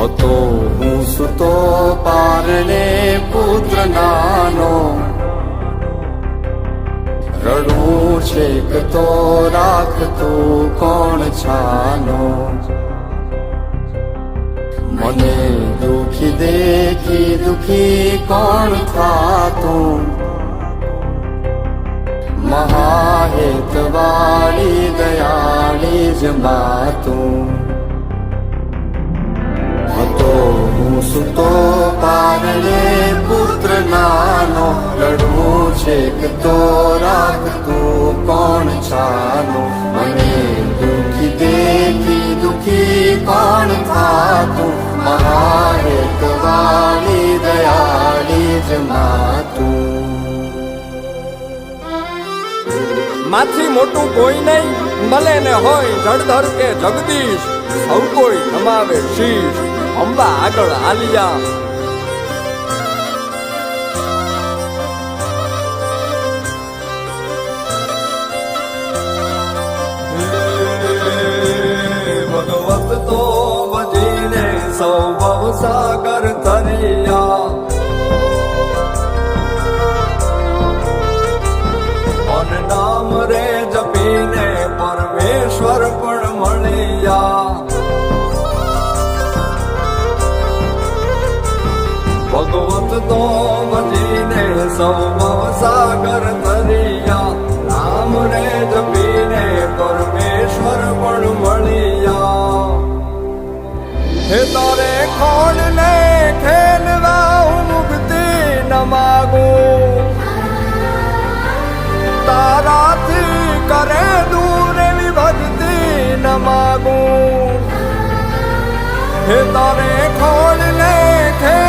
હતો હું સુતો પારણે પુત્ર નાનો. રડું છેક તો રાખતું કોણ છાનો. મને દુખી દેખી દુખી કોણ થાતું? મહાહેત વાળી દયાળી જ માતું. છેક તો કોણ છાનો મને દુખી દેખી દુખી કોણ થાતું? મહારેક વાળી દયાળી જ માતું માથી મોટું કોઈ નહીં, ભલે ને હોય જળધર કે જગદીશ, સૌ કોઈ નમાવે શીશ. અંબા આગળ આલિયા સાગર તરિયા મન નામ રે જપીને પરમેશ્વર પણ મળ્યા ભગવત તો ભજીને સૌ તારે ખોડ ને ખેલવા હું મુક્તિ ન માગું તારાથી કરે દૂર એવી ભક્તિ ન માગું હે તારે ખોડ ને ખેલવા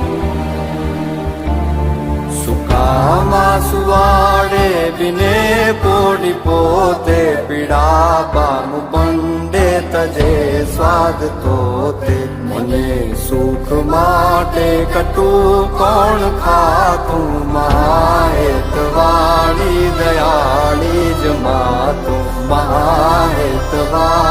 सुवारे विने पोडीपोते पीडा बामु पण्डे तजे स्वाद तोते मने सुख माटे कटु कोण खातू माहेत वाणी दयाली दया माहेत वाणी